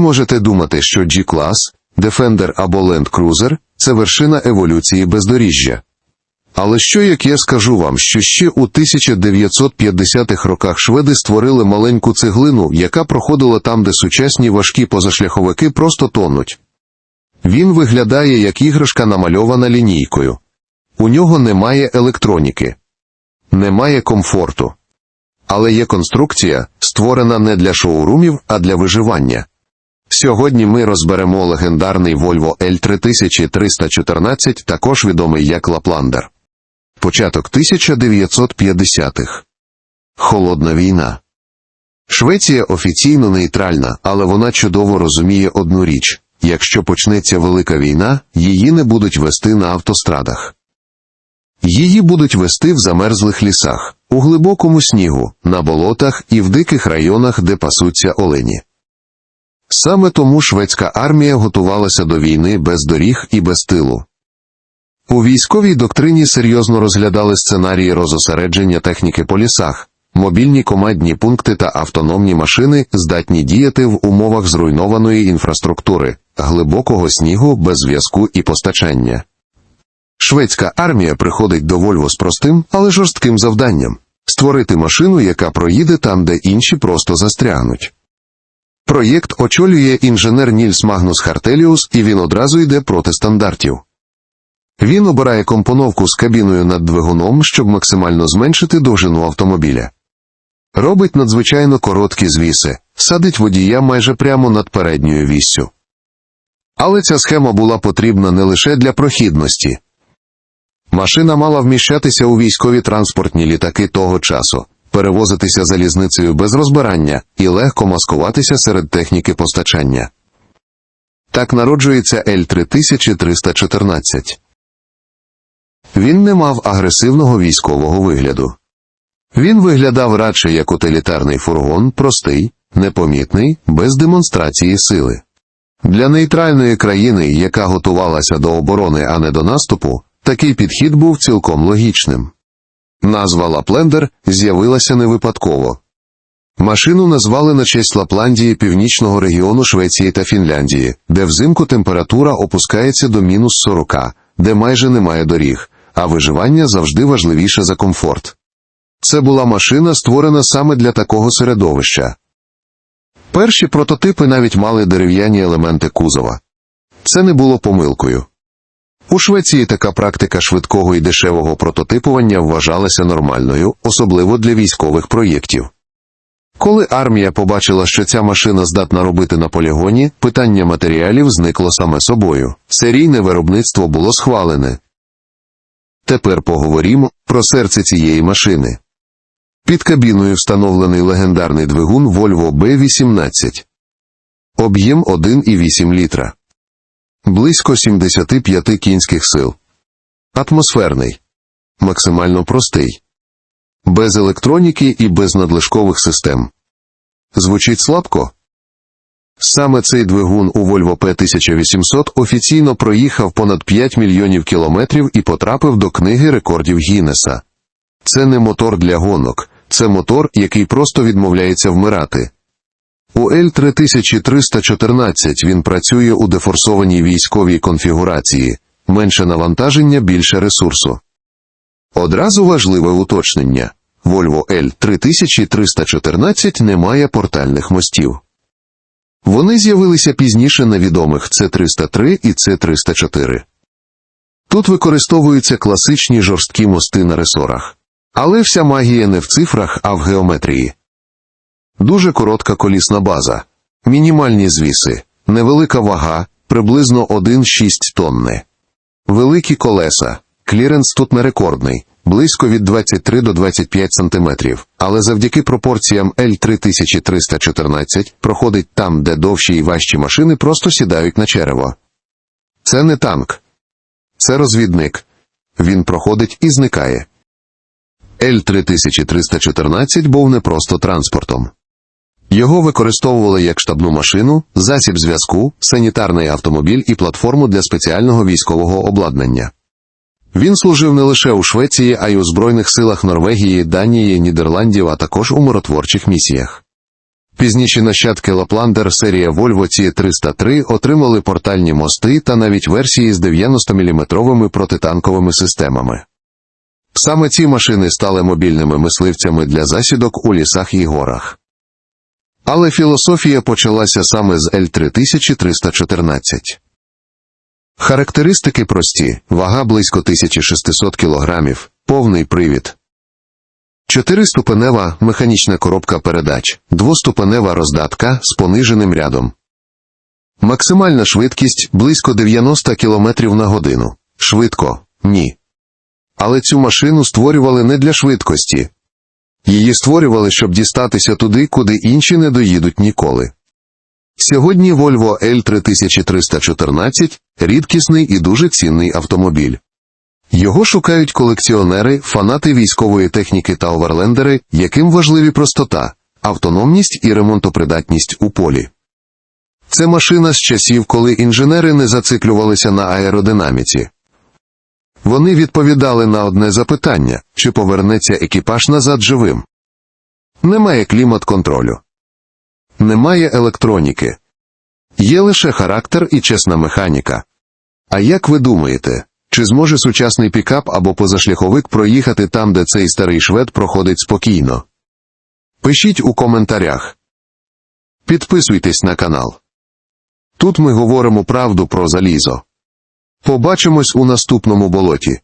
можете думати, що G-клас, Defender або Land Cruiser – це вершина еволюції бездоріжжя. Але що як я скажу вам, що ще у 1950-х роках шведи створили маленьку цеглину, яка проходила там, де сучасні важкі позашляховики просто тонуть. Він виглядає як іграшка намальована лінійкою. У нього немає електроніки, немає комфорту. Але є конструкція, створена не для шоурумів, а для виживання. Сьогодні ми розберемо легендарний Volvo L3314, також відомий як Лапландер. Початок 1950-х. Холодна війна. Швеція офіційно нейтральна, але вона чудово розуміє одну річ: якщо почнеться велика війна, її не будуть вести на автострадах. Її будуть вести в замерзлих лісах, у глибокому снігу, на болотах і в диких районах, де пасуться олені. Саме тому шведська армія готувалася до війни без доріг і без тилу. У військовій доктрині серйозно розглядали сценарії розосередження техніки по лісах, мобільні командні пункти та автономні машини здатні діяти в умовах зруйнованої інфраструктури, глибокого снігу без зв'язку і постачання. Шведська армія приходить до Вольво з простим, але жорстким завданням створити машину, яка проїде там, де інші просто застрягнуть. Проєкт очолює інженер Нільс Магнус Хартеліус, і він одразу йде проти стандартів. Він обирає компоновку з кабіною над двигуном, щоб максимально зменшити довжину автомобіля. Робить надзвичайно короткі звіси, садить водія майже прямо над передньою віссю. Але ця схема була потрібна не лише для прохідності. Машина мала вміщатися у військові транспортні літаки того часу, перевозитися залізницею без розбирання і легко маскуватися серед техніки постачання. Так народжується L3314. Він не мав агресивного військового вигляду. Він виглядав радше як утилітарний фургон, простий, непомітний, без демонстрації сили. Для нейтральної країни, яка готувалася до оборони, а не до наступу, такий підхід був цілком логічним. Назва Лаплендер з'явилася не випадково. Машину назвали на честь Лапландії північного регіону Швеції та Фінляндії, де взимку температура опускається до мінус 40, де майже немає доріг, а виживання завжди важливіше за комфорт. Це була машина, створена саме для такого середовища. Перші прототипи навіть мали дерев'яні елементи кузова. Це не було помилкою. У Швеції така практика швидкого і дешевого прототипування вважалася нормальною, особливо для військових проєктів. Коли армія побачила, що ця машина здатна робити на полігоні, питання матеріалів зникло саме собою. Серійне виробництво було схвалене. Тепер поговоримо про серце цієї машини. Під кабіною встановлений легендарний двигун Volvo B18. Об'єм 1,8 літра. Близько 75 кінських сил. Атмосферний. Максимально простий. Без електроніки і без надлишкових систем. Звучить слабко? Саме цей двигун у Volvo P1800 офіційно проїхав понад 5 мільйонів кілометрів і потрапив до книги рекордів Гіннеса. Це не мотор для гонок, це мотор, який просто відмовляється вмирати. У L3314 він працює у дефорсованій військовій конфігурації, менше навантаження, більше ресурсу. Одразу важливе уточнення. Volvo L3314 не має портальних мостів. Вони з'явилися пізніше на відомих C303 і C304. Тут використовуються класичні жорсткі мости на ресорах. Але вся магія не в цифрах, а в геометрії. Дуже коротка колісна база, мінімальні звіси, невелика вага, приблизно 1,6 тонни. Великі колеса, кліренс тут не рекордний, близько від 23 до 25 см, але завдяки пропорціям L3314 проходить там, де довші і важчі машини просто сідають на черево. Це не танк. Це розвідник. Він проходить і зникає. Л-3314 був не просто транспортом. Його використовували як штабну машину, засіб зв'язку, санітарний автомобіль і платформу для спеціального військового обладнання. Він служив не лише у Швеції, а й у Збройних силах Норвегії, Данії, Нідерландів, а також у миротворчих місіях. Пізніші нащадки Лапландер серія Volvo C303 отримали портальні мости та навіть версії з 90-мм протитанковими системами. Саме ці машини стали мобільними мисливцями для засідок у лісах і горах. Але філософія почалася саме з L3314. Характеристики прості, вага близько 1600 кг, повний привід. Чотириступенева механічна коробка передач, двоступенева роздатка з пониженим рядом. Максимальна швидкість близько 90 км на годину. Швидко? Ні. Але цю машину створювали не для швидкості. Її створювали, щоб дістатися туди, куди інші не доїдуть ніколи. Сьогодні Volvo L3314 – рідкісний і дуже цінний автомобіль. Його шукають колекціонери, фанати військової техніки та оверлендери, яким важливі простота, автономність і ремонтопридатність у полі. Це машина з часів, коли інженери не зациклювалися на аеродинаміці. Вони відповідали на одне запитання, чи повернеться екіпаж назад живим. Немає клімат-контролю. Немає електроніки. Є лише характер і чесна механіка. А як ви думаєте, чи зможе сучасний пікап або позашляховик проїхати там, де цей старий швед проходить спокійно? Пишіть у коментарях. Підписуйтесь на канал. Тут ми говоримо правду про залізо. Побачимось у наступному болоті.